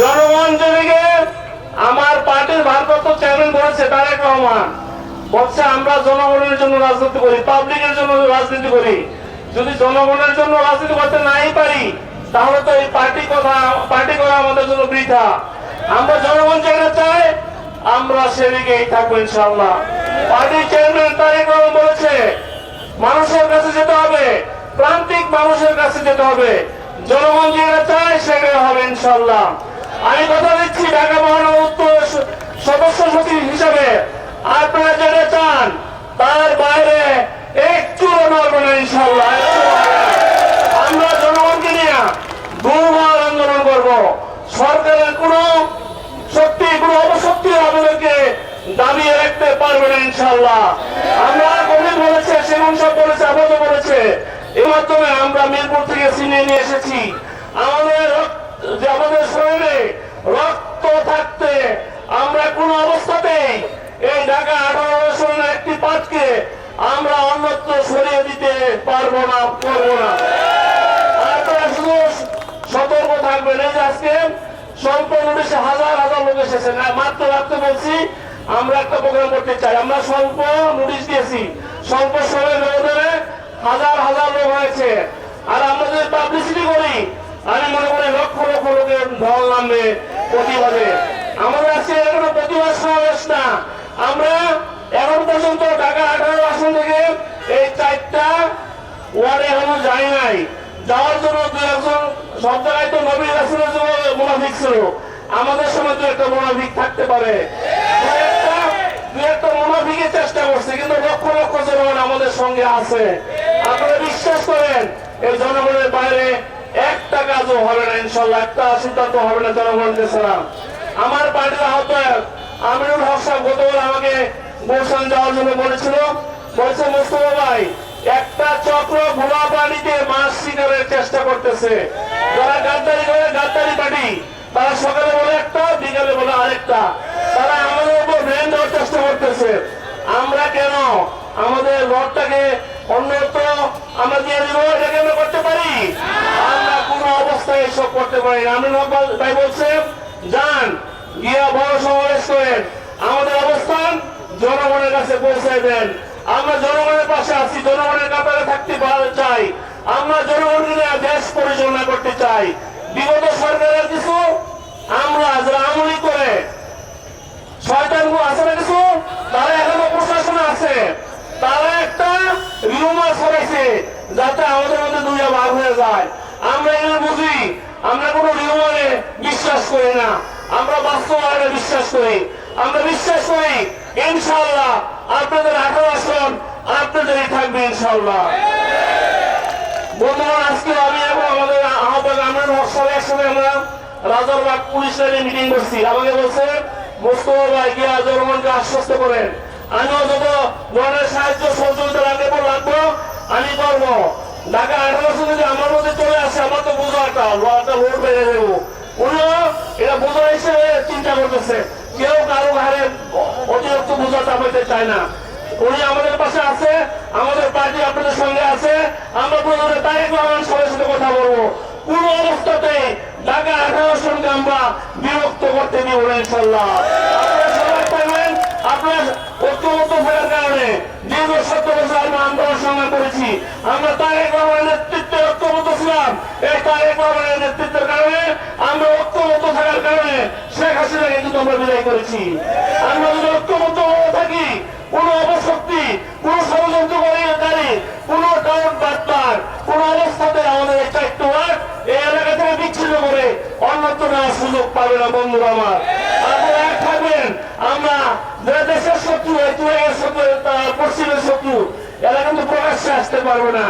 জনগণ যেদিকে আমার পার্টির ভারপ্রাপ্ত চেয়ারম্যান বলেছে, তারেক রহমান। বলছে, আমরা জনগণের জন্য রাজনীতি করি, পাবলিকের জন্য রাজনীতি করি। যদি জনগণের জন্য রাজনীতি করতে নাই পারি, তাহলে তো এই পার্টি কথা, পার্টি করা আমাদের জন্য বৃথা। আমরা জনগণ যেটা চাই, আমরা সেদিকেই থাকব ইনশাল্লাহ পার্টির চেয়ারম্যান তারেক রহমান বলেছে, মানুষের কাছে যেতে হবে, প্রান্তিক মানুষের কাছে যেতে হবে। জনগণ যেটা চায় সেটা হবে ইনশাল্লাহ আমি কথা দিচ্ছি ঢাকা মহানগর সদস্য সচিব হিসাবে। আপনারা যেটা চান, তার বাইরে একটু নড়বে ইনশাল্লাহ। আমরা জনগণকে নিয়ে দুর্বার আন্দোলন করব। সরকারের কোনো শক্তি, কোনো অপশক্তি আমাদেরকে দাবিয়ে রাখতে পারবে না ইনশাল্লাহ আমরা কবির বলেছে, সেগুন সব বলেছে আবাদও বলেছে। এর মাধ্যমে আমরা মিরপুর থেকে ছিনিয়ে নিয়ে এসেছি। আমাদের যে আমাদের শরীরে রক্ত থাকতে আমরা কোনো অবস্থাতেই এই ঢাকা আঠারো আসনের একটি পাঠকে আমরা সরিয়ে দিতে পারব না করব না। সতর্ক থাকবেন। এই আজকে স্বল্প হাজার হাজার লোক এসেছে। মাত্র রাখতে বলছি, আমরা একটা প্রোগ্রাম করতে চাই। আমরা স্বল্প নোটিশ দিয়েছি। স্বল্প সময়ের হাজার হাজার লোক হয়েছে। আর আমরা যদি পাবলিসিটি করি, আমি মনে করি লক্ষ লক্ষ লোকের ঢল নামবে প্রতিবাদে। আমাদের আজকে প্রতিবাদ সমাবেশ না। আমরা এখন পর্যন্ত ঢাকা আঠারো আসন থেকে এই চারটা ওয়ার্ডে এখনও যাই নাই। যাওয়ার জন্য দু একজন সব জায়গায় তো নবী রাসুলের জন্য মোনাফিক ছিল। আমাদের সময় তো একটা মোনাফিক থাকতে পারে। একটা- মোনাফিকের চেষ্টা করছে, কিন্তু লক্ষ লক্ষ জনগণ আমাদের সঙ্গে আছে। আপনারা বিশ্বাস করেন, এই জনগণের বাইরে একটা কাজও হবে না, ইনশাল্লাহ, একটা সিদ্ধান্ত হবে না জনগণকে ছাড়া। আমার পার্টির আহ্বায়ক আমিরুল হক সাহেব আমাকে গুলশান যাওয়ার জন্য বলেছিল। বলছে, মুস্তফা ভাই একটা চক্র ভোলা পানিতে মাছ শিকারের চেষ্টা করতেছে। যারা গাদ্দারি করে, গাদ্দারি পার্টি তারা সকালে বলে একটা, বিকালে বলে আরেকটা। তারা আমাদের উপর ব্রেন দেওয়ার চেষ্টা করতেছে। আমরা কেন? আমাদের রডটাকে অন্যত্র আমরা দিয়ে দিব এটা কেন করতে পারি, আমরা কোন অবস্থায় এসব করতে পারি আমি ভাই বলছে, যান, গিয়া বড় সমাবেশ করেন আমাদের অবস্থান জনগণের কাছে পৌঁছায় দেন। আমরা জনগণের পাশে আছি, জনগণের কাতারে থাকতে চাই। আমরা জনগণকে দেশ পরিচালনা করতে চাই। বিগত সরকারের কিছু, আমরা যারা আমলি করে আছে না কিছু? তারা এখনও আছে। তারা একটা রিউমার ছড়াইছে যাতে আমাদের মধ্যে দুইটা ভাগ হয়ে যায়। আমরা এগুলো বুঝি, আমরা কোনো রিউমারে বিশ্বাস করি না। আমরা বাস্তবায়নে বিশ্বাস করি। আমরা বিশ্বাস করি ইনশাল্লাহ আপনাদের থাকবে ইনশাল্লাহ বন্ধুগণ, আজকে আমি এবং আমাদের আহ্বায়ক আমরা সবাই একসাথে আমরা রাজারবাগ পুলিশ লাইনে মিটিং করছি। আমাকে বলছে মোস্তফা ভাই গিয়া জনগণকে আশ্বস্ত করেন। আমিও যত ধরনের সাহায্য সহযোগিতা লাগবে লাগবো, আমি করব ঢাকা আঠারো যদি আমার মধ্যে চলে আসে আমার তো বুঝো একটা একটা লোড বেড়ে দেবো উনিও এটা বোঝা হিসেবে চিন্তা করতেছে কেউ কারও ঘরে অতিরিক্ত বোঝা চাপাইতে চায় না। উনি আমাদের পাশে আছে পার্টি আপনাদের সঙ্গে আছে, আমরা প্রধানের তারিখ রহমান সবার সাথে কথা বলব। কোন অবস্থাতে ঢাকা আঠারো সঙ্গে আমরা বিরক্ত করতে দিব না ইনশাল্লাহ আমরা আন্দোলন আমরা ঐক্যবদ্ধ আমরা আমরা করেছি। আমরা যদি ঐক্যবদ্ধ থাকি কোন অপশক্তি কোন ষড়যন্ত্রকারী কোন ডাউন বাটপার কোন অবস্থাতে আমাদের এই চারটি ওয়ার্ড এই এলাকা থেকে বিচ্ছিন্ন করে অন্যত্র নেওয়ার সুযোগ পাবে না বন্ধুরা আমার আপনারা এক থাকবেন। আমরা যারা দেশের শত্রু ঐতিহাসিক শত্রু, তারা পশ্চিমের শত্রু। এরা কিন্তু প্রকাশ্যে আসতে পারবে না।